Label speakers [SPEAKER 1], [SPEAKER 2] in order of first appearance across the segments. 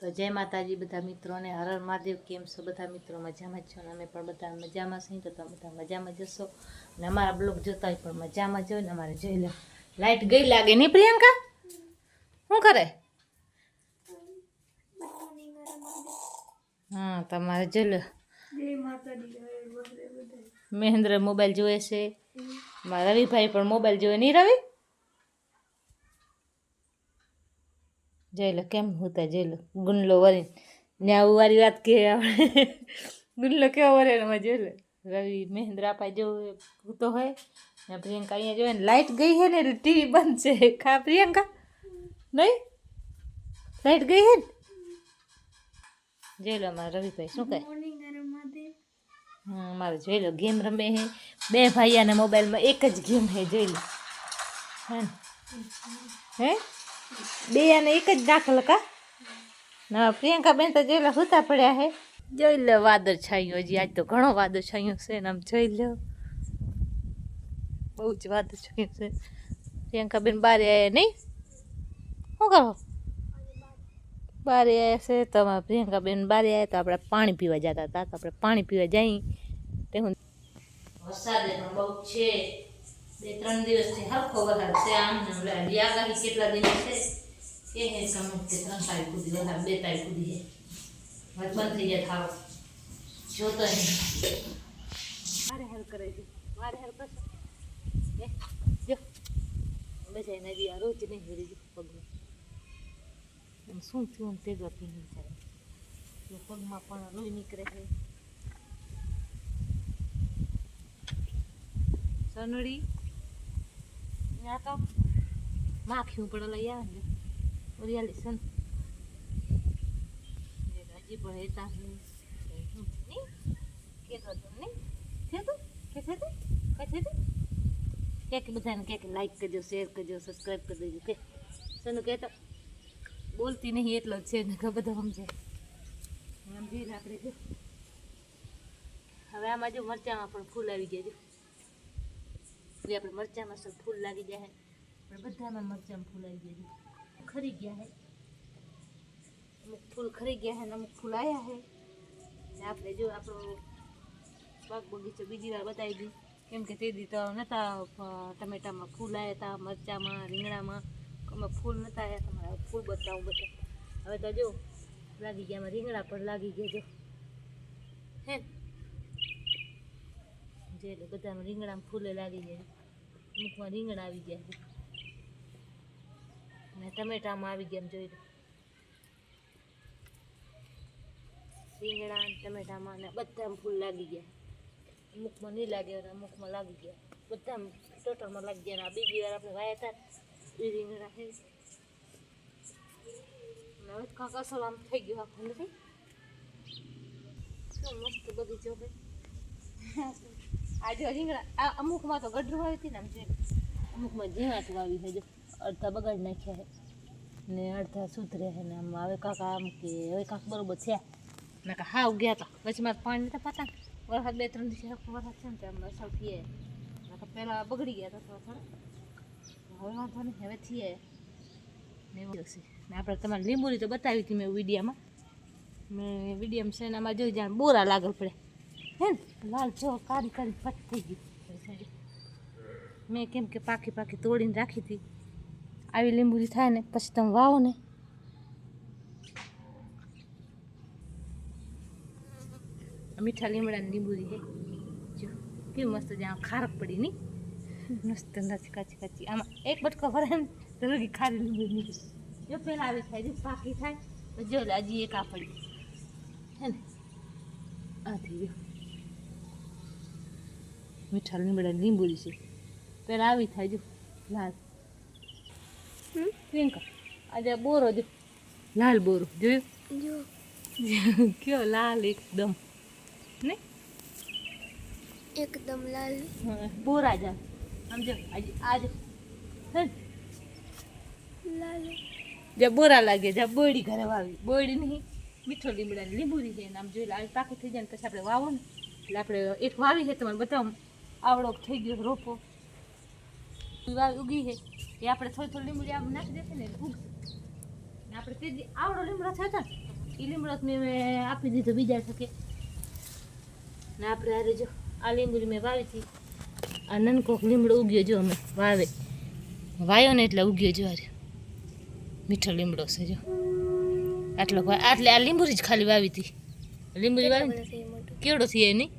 [SPEAKER 1] તો જય માતાજી બધા મિત્રોને. હર મહાદેવ, કેમ છો બધા મિત્રો? મજામાં જ છો ને? અમે પણ બધા મજામાં છીએ. તો તમે બધા મજામાં જશો ને અમારા બ્લોગ જોતા હોય પણ મજામાં જ ને? અમારે જોઈ લો. લાઇટ ગઈ લાગે નહીં પ્રિયંકા? શું કરે? હા, તમારે જોઈ લો. મહેન્દ્ર મોબાઈલ જોવે છે. રવિભાઈ પણ મોબાઈલ જોવે. નહીં રવિ? જોઈ લો કેમ હોતા જોઈ લો ગુંડલો વરી ને આવું વારી વાત કે આપણે. ગુંડલો કેવો વરે એમાં જોઈ લો રવિ મહેન્દ્ર આપા જો ભૂતો હોય. ને પ્રિયંકા અહીંયા જોવે ને. લાઇટ ગઈ છે ને એટલે ટીવી બંધ છે. ખા પ્રિયંકા? નહીં લાઇટ ગઈ છે ને? જોઈ લો મારા રવિભાઈ, શું કહે હા મારે જોઈ લો ગેમ રમે હે. બે ભાઈયાને મોબાઈલમાં એક જ ગેમ હે જોઈ લો હે ને? હે? બે અને એક જ દાખલ કા? ના પ્રિયંકા બેન તો જોઈ લો હુતા પડ્યા હે. જોઈ લો વાદળ છાયું હજી. આજ તો ઘણો વાદળ છાયું છે ને આમ જોઈ લો. બહુ જ વાદળ છાયું છે. પ્રિયંકા બેન બારે આવ્યા નહીં? શું કરો બારે આવ્યા છે તો અમારા પ્રિયંકા બેન બારે આવ્યા તો આપણે પાણી પીવા જતા હતા. તો આપણે પાણી પીવા જઈ તે હું વરસાદ બહુ છે. બે, ત્રણ દિવસથી હરખો વરસાદ છે. આમ ને આગાહી કેટલા દિન છે? એ હે કમ કે ત્રણ તારીખ સુધી વરસાદ બે તારીખ સુધી હવે બંધ થઈ ગયા થારો જોતો નહીં. મારે હાલ કરે છે મારે હાલ કરશે એ જો. બધા બી આ રોજ નહીં પગમાં. આમ શું થયું તે ગતિ નહીં જો પગમાં પણ લોહી નીકળે છે. સનડી ત્યાં તો માખ્યું પણ લઈ આવે ને ઓરિયાલી સન હજી પણ હેતા નહીં કે તો નહીં છે તું કે છે તું કે છે કે બધાને કે કે લાઈક કરજો શેર કરજો સબસ્ક્રાઈબ કરી દેજો કે સનુ કે તો બોલતી નહીં એટલો જ છે ને કે બધા સમજે સમજી જઈને આપણે હવે આમાં જો મરચામાં પણ ફૂલ આવી ગયા છે એટલે આપણે મરચામાં સર ફૂલ લાગી જાય પણ બધામાં મરચામાં ફૂલ આવી ગયા છે ખરી ગયા છે અમુક ફૂલ ખરી ગયા છે ને અમુક ફૂલ આવ્યા છે ને આપણે જો આપણો બાગ બગીચો બીજી વાર બતાવી દી કેમ કે તે દી તો નહોતા અ, ટમેટામાં ફૂલ આવ્યા હતા મરચામાં રીંગણામાં આમાં ફૂલ નહોતા આવ્યા તમારે હવે ફૂલ બતાવું બધા. હવે તો જો લાગી ગયા આમાં રીંગણા પણ લાગી ગયા જો. હે? જે લો બધામાં રીંગણામાં ફૂલે લાગી ગયા. છે અમુકમાં રીંગણા આવી ગયા છે. ને ટમેટામાં આવી ગયા એમ જોઈ લો. રીંગણા ટમેટામાં ને બધામાં ફૂલ લાગી ગયા. અમુકમાં નહીં લાગ્યા અને અમુકમાં લાગી ગયા. બધા ટોટલમાં લાગી ગયા બીજી વાર આપણે વાયા હતા એ રીંગણા અને હવે કાંક અસલ આમ થઈ ગયું આખું, નથી? શું મસ્ત બગીચો છે આજે રીંગણા અમુકમાં તો ગઢરું આવી હતી ને આમ જે અમુકમાં ઝીણા વાવી છે, જો અડધા બગાડ નાખ્યા છે ને અડધા સુધરે છે ને આમ હવે કાંક આમ કે હવે કાંક બરોબર મેં નાકા હાવ ગયા હતા પછી મારે પાણી નતા પાતા. વરસાદ બે ત્રણ દિવસ વરસાદ છે ને તો વરસાદ થઈએ. નાકા પહેલાં બગડી ગયા હતા થોડા થોડા. હવે વાંધો નહીં, હવે થઈએ. ને આપણે તમારે લીંબુરી તો બતાવી હતી મેં વિડીયામાં. મેં વિડીયામાં છે આમાં જોઈ જાય બોરા લાગલ પડે હે લાલ જો કાળી કાળી ફટ થઈ ગઈ. મેં કેમ કે પાકી પાકી તોડીને રાખી હતી. આવી લીંબુરી થાય ને, પછી તમે વાવો ને. મીઠા લીમડાની લીંબુરી છે. જો, કેવું મસ્ત જ્યાં ખારક પડી નહીં. મસ્ત નથી કાચી કાચી. આમાં એક બટકો ભરે ને, તો લગી ખારી લીંબુ નીકળી. જો પેલા આવી થાય, જો પાકી થાય, તો જો હજી એક આ પડી. હે ને? આ થઈ ગયું. મીઠા બધા લીંબુરી છે પહેલાં આવી થાય જો. લાલ. પ્રિયંકા આજે બોરો જો. લાલ બોરો જોયું? કયો લાલ એકદમ. ને
[SPEAKER 2] એકદમ લાલ.
[SPEAKER 1] બોરા જા સમજો આજે આજે?
[SPEAKER 2] લાલ.
[SPEAKER 1] જ્યાં બોરા લાગે જ્યાં બોડી ઘરે વાવી. બોડી નહીં મીઠો લીમડા લીંબુરી રહી ને આમ જોઈ લાવી પાકું થઈ જાય ને પછી આપણે વાવો ને એટલે આપણે એક વાવી છે તમારે બધા આવડો થઈ ગયો રોપો. ઉગી છે. એ આપણે થોડી થોડી લીમડી આમ નાખી દેશે ને ઉગશે. ને આપણે તે આવડો લીમડો થયો હતો એ લીમડો મેં આપી દીધો બીજા થકે ને આપણે હારે જો આ લીંબુડી મેં વાવી હતી. આ નનકોક લીમડો ઉગ્યો જો અમે વાવે. વાયો ને એટલે ઉગ્યો જો હારે. મીઠો લીમડો છે જો. આટલો આટલે આ લીંબુરી જ ખાલી વાવી હતી. લીંબુડી વાવી કેવડો થઈ એની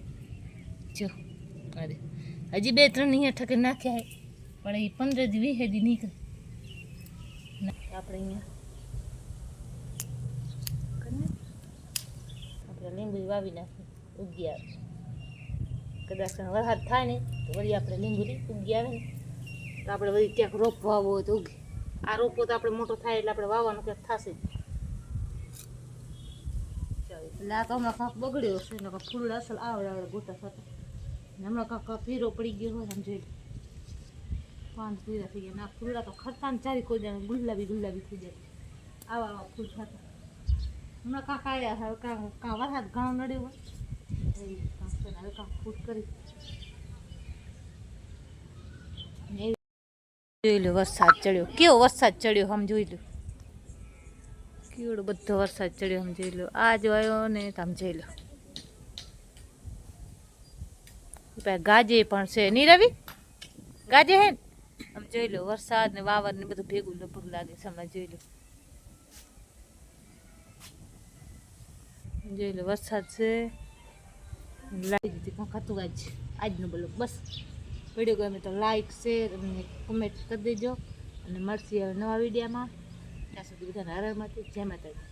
[SPEAKER 1] જો. અરે હજી બે ત્રણ અહીંયા ઠકે નાખ્યા પણ એ પંદર દી વીસ દી નીકળે. આપણે અહીંયા આપણે લીંબુ વાવી નાખીએ ઉગી આવે. કદાચ વરસાદ થાય ને તો વળી આપણે લીંબુડી ઉગી આવે ને તો આપણે વળી ક્યાંક રોપ વાવવો હોય તો ઉગે. આ રોપો તો આપણે મોટો થાય એટલે આપણે વાવવાનું ક્યાંક થશે જ. એટલે આ તો હમણાં કાંક બગડ્યો છે ને ફૂલ અસલ આવડે આવડે ગોટા થતા હમણાં કાંક ફીરો પડી ગયો હોય આમ જોઈ લો. પાન પીરા થઈ ગયા ના ફૂલડા તો ખરતા ને ચારી કોઈ જાય ગુલાબી ગુલાબી થઈ જાય. આવા આવા ફૂલ થતા. હમણાં કાંક આવ્યા હવે કાંક કાં વરસાદ ઘણો નડ્યો હોય. કાંક હવે કાંક ફૂટ કરી. જોઈ લો વરસાદ ચડ્યો. કેવો વરસાદ ચડ્યો આમ જોઈ લો. કેવડો બધો વરસાદ ચડ્યો આમ જોઈ લો. આ જો આવ્યો ને આમ જોઈ લો પછી ગાજે પણ છે. નહીં રવિ? ગાજે હે? આમ જોઈ લો, વરસાદ ને વાવર ને બધું ભેગું લગભગ લાગે છે હમણાં જોઈ લો. જોઈ લો, વરસાદ છે. લાવી દીધી પણ ખાતું આજ. આજનું બોલો બસ. વીડિયો ગમે તો લાઈક શેર અને કોમેન્ટ કરી દેજો. અને મળશે હવે નવા વિડીયામાં ત્યાં સુધી બધાને હરામાંથી જય માતાજી.